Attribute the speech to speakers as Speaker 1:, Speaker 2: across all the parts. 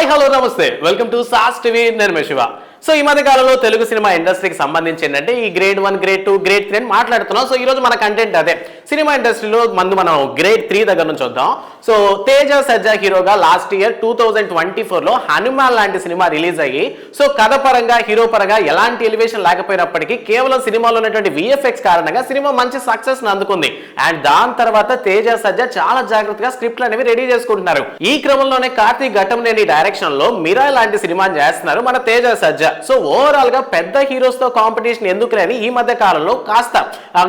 Speaker 1: Hi hello నమస్తే. Welcome to Saas TV. నేను Shiva. So ఈ మధ్య కాలంలో తెలుగు సినిమా ఇండస్ట్రీకి సంబంధించి ఏంటంటే ఈ grade one grade two grade three అని మాట్లాడుతున్నాం. సో ఈ రోజు మన కంటెంట్ అదే. సినిమా ఇండస్ట్రీలో మందు మనం గ్రేడ్ త్రీ దగ్గర నుంచి వద్దాం సో తేజ సజ్జా హీరోగా last year two thousand twenty ఫోర్లో హనుమాన్ లాంటి సినిమా రిలీజ్ అయ్యి సో కథ పరంగా హీరో పరంగా ఎలాంటి ఎలివేషన్ లేకపోయినప్పటికీ కేవలం సినిమాలో ఉన్నటువంటి విఎఫ్ఎక్స్ కారణంగా సినిమా మంచి సక్సెస్ అందుకుంది. అండ్ దాని తర్వాత తేజ సజ్జా చాలా జాగ్రత్తగా స్క్రిప్ట్లు అనేవి రెడీ చేసుకుంటున్నారు. ఈ క్రమంలోనే కార్తీక్ ఘటంనేని డైరెక్షన్లో మిరా లాంటి సినిమాని చేస్తున్నారు మన తేజ సజ్జా. సో ఓవరాల్గా పెద్ద హీరోస్తో కాంపిటీషన్ ఎందుకు లేని ఈ మధ్య కాలంలో కాస్త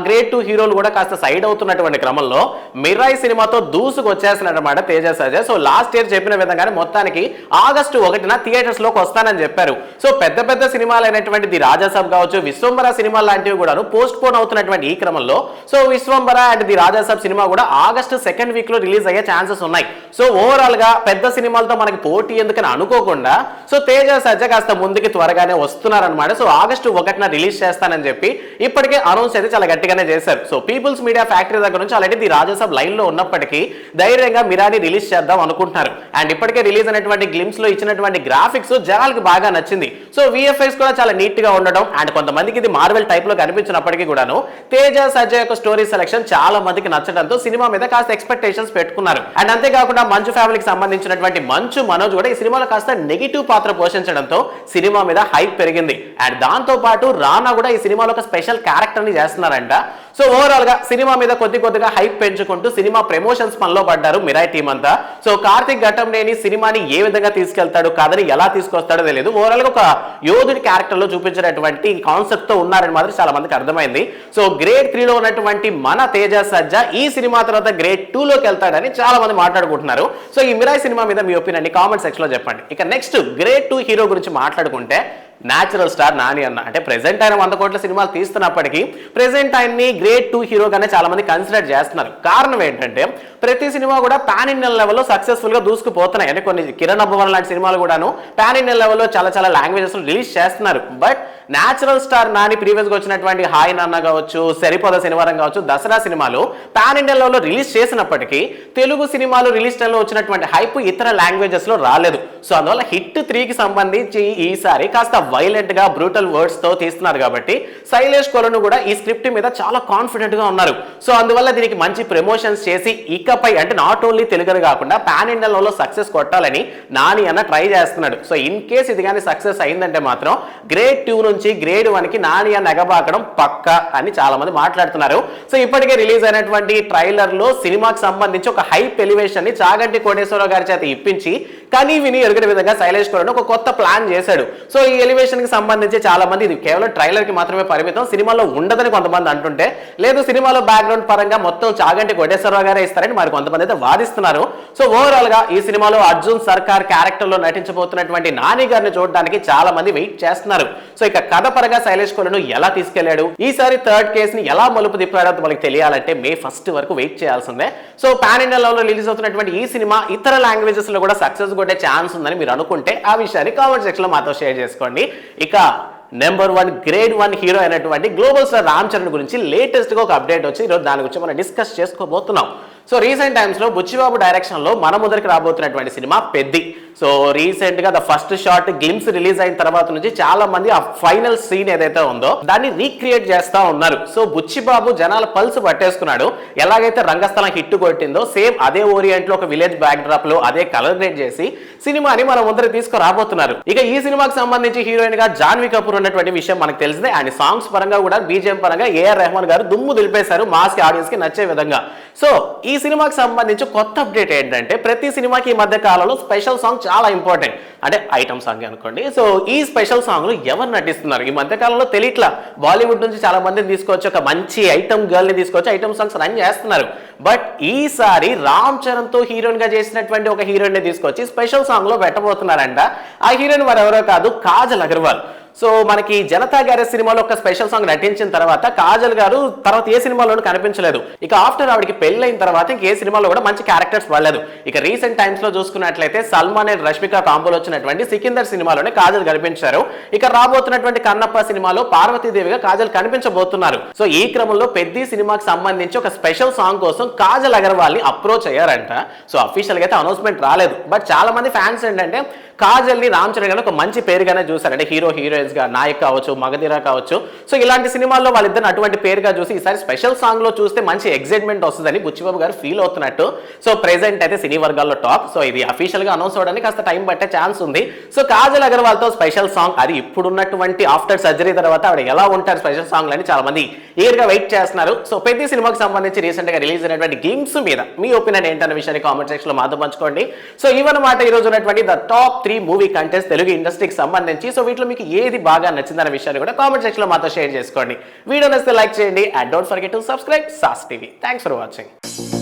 Speaker 1: గ్రేట్ టూ హీరోలు కూడా కాస్త సైడ్ అవుతున్నటువంటి క్రమంలో మిరాయ్ సినిమాతో దూసుకొచ్చేస్తారు. వచ్చేసినమాట Teja Sajja so last year చెప్పిన విధంగానే మొత్తానికి ఆగస్టు ఒకటిన థియేటర్స్లోకి వస్తానని చెప్పారు. సో పెద్ద పెద్ద సినిమాలు అయినటువంటి ది రాజాసాబ్ కావచ్చు విశ్వంబర సినిమా లాంటివి కూడాను పోస్ట్ పోన్ అవుతున్నటువంటి ఈ క్రమంలో. So Vishwambhara and the Rajasaab cinema కూడా ఆగస్ట్ సెకండ్ వీక్లో రిలీజ్ అయ్యే ఛాన్సెస్ ఉన్నాయి. సో ఓవరాల్గా పెద్ద సినిమాలతో మనకి పోటీ ఎందుకని అనుకోకుండా సో తేజ సజ్జ కాస్త ముందుకి త్వరగానే వస్తున్నారనమాట సో ఆగస్టు ఒకటిన రిలీజ్ చేస్తానని చెప్పి ఇప్పటికే అనౌన్స్ అయితే చాలా గట్టిగానే చేశారు. సో పీపుల్స్ మీడియా ఫ్యాక్టరీ దగ్గర నుంచి ఆల్రెడీ ది రాజాసాబ్ లైన్లో ఉన్నప్పటికీ ధైర్యంగా మిరాని రిలీజ్ చేద్దాం అనుకుంటున్నారు. అండ్ ఇప్పటికే రిలీజ్ అయినటువంటి గ్లిమ్స్లో ఇచ్చినటువంటి గ్రాఫిక్స్ జనాలకు బాగా నచ్చింది. సో విఎఫ్ఐస్ కూడా చాలా నీట్గా ఉండడం అండ్ కొంతమందికి ఇది మార్వెల్ టైప్లో కనిపించినప్పటికీ కూడాను తేజ సజ్జ యొక్క స్టోరీ సెలెక్షన్ చాలా మందికి నచ్చడంతో సినిమా మీద కాస్త ఎక్స్పెక్టేషన్స్ పెట్టుకున్నారు. అండ్ అంతేకాకుండా మంచు ఫ్యామిలీకి సంబంధించినటువంటి మంచు మనోజ్ కూడా ఈ సినిమాలో కాస్త నెగిటివ్ పాత్ర పోషించడంతో సినిమా మీద హైప్ పెరిగింది. అండ్ దాంతో పాటు రానా కూడా ఈ సినిమాలో ఒక స్పెషల్ క్యారెక్టర్ని చేస్తున్నారంట. సో ఓవరాల్గా సినిమా మీద కొద్ది కొద్దిగా హైప్ పెంచుకుంటూ సినిమా ప్రమోషన్స్ పనిలో పడ్డారు. మిరాయి టీం అంతా. సో కార్తిక్ ఘట్టంనేని సినిమాని ఏ విధంగా తీసుకెళ్తాడు కథని ఎలా తీసుకొస్తాడో తెలియదు. ఓవరాల్గా ఒక యోధుడి క్యారెక్టర్లో చూపించినటువంటి కాన్సెప్ట్తో ఉన్నారని మాత్రం చాలా మందికి అర్థమైంది. సో గ్రేడ్ త్రీ లో ఉన్నటువంటి మన తేజ సజ్జా ఈ సినిమా తర్వాత గ్రేడ్ టూ లోకి వెళ్తాడని చాలా మంది మాట్లాడుకుంటున్నారు. సో ఈ మిరాయ్ సినిమా మీద మీ ఒపీనియన్ కామెంట్ సెక్షన్లో చెప్పండి. ఇక నెక్స్ట్ గ్రేడ్ టూ హీరో గురించి మాట్లాడుకుంటే న్యాచురల్ స్టార్ నాని అన్న. అంటే ప్రెసెంట్ ఆయన వంద కోట్ల సినిమాలు తీస్తున్నప్పటికీ ప్రెసెంట్ ఆయన్ని గ్రేట్ టూ హీరోగానే చాలా మంది కన్సిడర్ చేస్తున్నారు. కారణం ఏంటంటే ప్రతి సినిమా కూడా పాన్ ఇండియన్ లెవెల్లో సక్సెస్ఫుల్గా దూసుకుపోతున్నాయి. అంటే కొన్ని కిరణ్ అబ్బవన్ లాంటి సినిమాలు కూడాను పాన్ ఇండియన్ లెవెల్లో చాలా చాలా లాంగ్వేజెస్ రిలీజ్ చేస్తున్నారు. బట్ న్యాచురల్ స్టార్ నాని ప్రీవియస్గా వచ్చినటువంటి హాయ్ నాన్న కావచ్చు సరిపోద శనివారం కావచ్చు దసరా సినిమాలు పాన్ ఇండియన్ లెవెల్లో రిలీజ్ చేసినప్పటికీ తెలుగు సినిమాలు రిలీజ్ టైంలో వచ్చినటువంటి హైప్ ఇతర లాంగ్వేజెస్లో రాలేదు. సో అందువల్ల హిట్ త్రీకి సంబంధించి ఈసారి కాస్త వైలెంట్గా బ్రూటల్ వర్డ్స్తో తీస్తున్నారు కాబట్టి శైలేష్ కొలను కూడా ఈ స్క్రిప్ట్ మీద చాలా కాన్ఫిడెంట్గా ఉన్నారు. సో అందువల్ల దీనికి మంచి ప్రమోషన్స్ చేసి ఇకపై అంటే నాట్ ఓన్లీ తెలుగును కాకుండా పాన్ ఇండియన్లో సక్సెస్ కొట్టాలని నాని అన్న ట్రై చేస్తున్నాడు. సో ఇన్ కేస్ ఇది కానీ సక్సెస్ అయిందంటే మాత్రం గ్రేట్ ట్యూన్ నుంచి గ్రేడ్ వన్కి నాని అని ఎగబాకడం పక్క అని చాలా మంది మాట్లాడుతున్నారు. సో ఇప్పటికే రిలీజ్ అయినటువంటి ట్రైలర్లో సినిమాకి సంబంధించి ఒక హైప్ ఎలివేషన్ని చాగంటి కోటేశ్వరరావు గారి చేత ఇప్పించి కానీ విని ఎరుగని విధంగా శైలేష్ కొలను ఒక కొత్త ప్లాన్ చేశాడు. సో ఈ ఎలివేషన్కి సంబంధించి చాలా మంది ఇది కేవలం ట్రైలర్కి మాత్రమే పరిమితం. సినిమాలో ఉండదని కొంతమంది అంటుంటే లేదు సినిమాలో బ్యాక్గ్రౌండ్ పరంగా మొత్తం చాగంటి కోటేశ్వరరావు గారే ఇస్తారని మరి కొంతమంది అయితే వాదిస్తున్నారు. సో ఓవరాల్గా ఈ సినిమాలో అర్జున్ సర్కార్ క్యారెక్టర్లో నటించబోతున్నటువంటి నాని గారిని చూడడానికి చాలా మంది వెయిట్ చేస్తున్నారు. సో ఇక కథ పరంగా శైలేష్ కొలను ఎలా తీసుకెళ్ళాడు? ఈసారి థర్డ్ కేస్ని ఎలా మలుపు తిప్పాడో మనకి తెలియాలంటే మే ఫస్ట్ వరకు వెయిట్ చేయాల్సిందే. సో పాన్ ఇండియా లో రిలీజ్ అవుతున్నటువంటి ఈ సినిమా ఇతర లాంగ్వేజెస్లో కూడా సక్సెస్ కొట్టే ఛాన్స్ ఉందని మీరు అనుకుంటే ఆ విషయాన్ని కామెంట్ సెక్షన్లో మాతో షేర్ చేసుకోండి. ఇక number one grade one hero అయినటువంటి గ్లోబల్ స్టార్ రామ్ చరణ్ గురించి లేటెస్ట్గా ఒక అప్డేట్ వచ్చి ఈరోజు దాని గురించి మనం డిస్కస్ చేసుకోబోతున్నాం. సో రీసెంట్ టైమ్స్లో బుచ్చిబాబు డైరెక్షన్లో మన ముందరికి రాబోతున్నటువంటి సినిమా పెద్ది. సో రీసెంట్గా the first short glimpse release అయిన తర్వాత నుంచి చాలా మంది ఆ ఫైనల్ సీన్ ఏదైతే ఉందో దాన్ని రీక్రియేట్ చేస్తా ఉన్నారు. సో బుచ్చిబాబు జనాల పల్స్ పట్టేసుకున్నాడు. ఎలాగైతే రంగస్థలం హిట్ కొట్టిందో సేమ్ అదే ఓరియంట్లో ఒక విలేజ్ బ్యాక్ డ్రాప్లో అదే కలర్ గ్రేట్ చేసి సినిమాని మన ముందర తీసుకురాబోతున్నారు. ఇక ఈ సినిమాకి సంబంధించి హీరోయిన్గా జాన్వి కపూర్ ఉన్నటువంటి విషయం మనకు తెలిసిందే. అండ్ సాంగ్స్ పరంగా కూడా బీజేఎం పరంగా ఏఆర్ రెహమాన్ గారు దుమ్ము దులిపేశారు మాస్ ఆడియన్స్కి నచ్చే విధంగా. సో ఈ సినిమాకి సంబంధించి కొత్త అప్డేట్ ఏంటంటే ప్రతి సినిమాకి ఈ మధ్య కాలంలో స్పెషల్ సాంగ్ చాలా ఇంపార్టెంట్ అంటే ఐటమ్ సాంగ్ అనుకోండి. సో ఈ స్పెషల్ సాంగ్లు ఎవరు నటిస్తున్నారు? ఈ మధ్య కాలంలో తెలియట్లా. బాలీవుడ్ నుంచి చాలా మందిని తీసుకోవచ్చు. ఒక మంచి ఐటమ్ గర్ల్ తీసుకొచ్చి ఐటమ్ సాంగ్స్ రన్ చేస్తున్నారు. బట్ ఈసారి రామ్ చరణ్తో హీరోయిన్గా చేసినటువంటి ఒక హీరోయిన్ని తీసుకొచ్చి స్పెషల్ సాంగ్లో పెట్టబోతున్నారంట. ఆ హీరోయిన్ మరెవరో కాదు కాజల్ అగర్వాల్. సో మనకి జనతా గ్యారేజ్ సినిమాలో ఒక స్పెషల్ సాంగ్ నటించిన తర్వాత కాజల్ గారు తర్వాత ఏ సినిమాలోనూ కనిపించలేదు. ఇక ఆఫ్టర్ ఆవిడకి పెళ్ళైన తర్వాత ఇంక ఏ సినిమాలో కూడా మంచి క్యారెక్టర్స్ పడలేదు. ఇక రీసెంట్ టైమ్స్లో చూసుకున్నట్లయితే సల్మాన్ అండ్ రష్మిక కాంబోలో వచ్చినటువంటి సికిందర్ సినిమాలోనే కాజల్ కనిపించారు. ఇక రాబోతున్నటువంటి కన్నప్ప సినిమాలో పార్వతీదేవిగా కాజల్ కనిపించబోతున్నారు. సో ఈ క్రమంలో పెద్ద సినిమాకి సంబంధించి ఒక స్పెషల్ సాంగ్ కోసం కాజల్ అగర్వాల్ని అప్రోచ్ అయ్యారంట. సో అఫీషియల్గా అయితే అనౌన్స్మెంట్ రాలేదు. బట్ చాలా మంది ఫ్యాన్స్ ఏంటంటే కాజల్ని రామ్ చరణ్ గారిని ఒక మంచి పేరుగానే చూశారు అంటే హీరో హీరోయిన్స్గా నాయక్ కావచ్చు మగధీరా కావచ్చు. సో ఇలాంటి సినిమాల్లో వాళ్ళిద్దరిని అటువంటి పేరుగా చూసి ఈసారి స్పెషల్ సాంగ్లో చూస్తే మంచి ఎగ్జైట్మెంట్ వస్తుందని బుచ్చిబాబు గారు ఫీల్ అవుతున్నట్టు. సో ప్రెసెంట్ అయితే సినీ వర్గాల్లో టాప్ సో ఇది అఫీషియల్గా అనౌన్స్ అవడానికి కాస్త టైం పట్టే ఛాన్స్ ఉంది. సో కాజల్ అగర్వాల్తో స్పెషల్ సాంగ్ అది ఇప్పుడున్నటువంటి ఆఫ్టర్ సర్జరీ తర్వాత ఆవిడ ఎలా ఉంటారు స్పెషల్ సాంగ్ అని చాలా మంది ఈగర్ వెయిట్ చేస్తున్నారు. సో ప్రతి సినిమాకి సంబంధించి రీసెంట్గా రిలీజ్ అయినటువంటి గేమ్స్ మీద మీ ఒపీనియన్ ఏంటన్న విషయాన్ని కామెంట్ సెక్షన్లో మాతో పంచుకోండి. సో ఇవన్నమాట ఈ ఉన్నటువంటి the top three movie contest Telugu ఇండస్ట్రీకి సంబంధించి. సో వీటిలో మీకు ఏది బాగా నచ్చిందన్న విషయాన్ని కూడా కామెంట్ సెక్షన్లో మాతో షేర్ చేసుకోండి. వీడియో నచ్చితే లైక్ చేయండి. And don't forget to subscribe Saas TV thanks for watching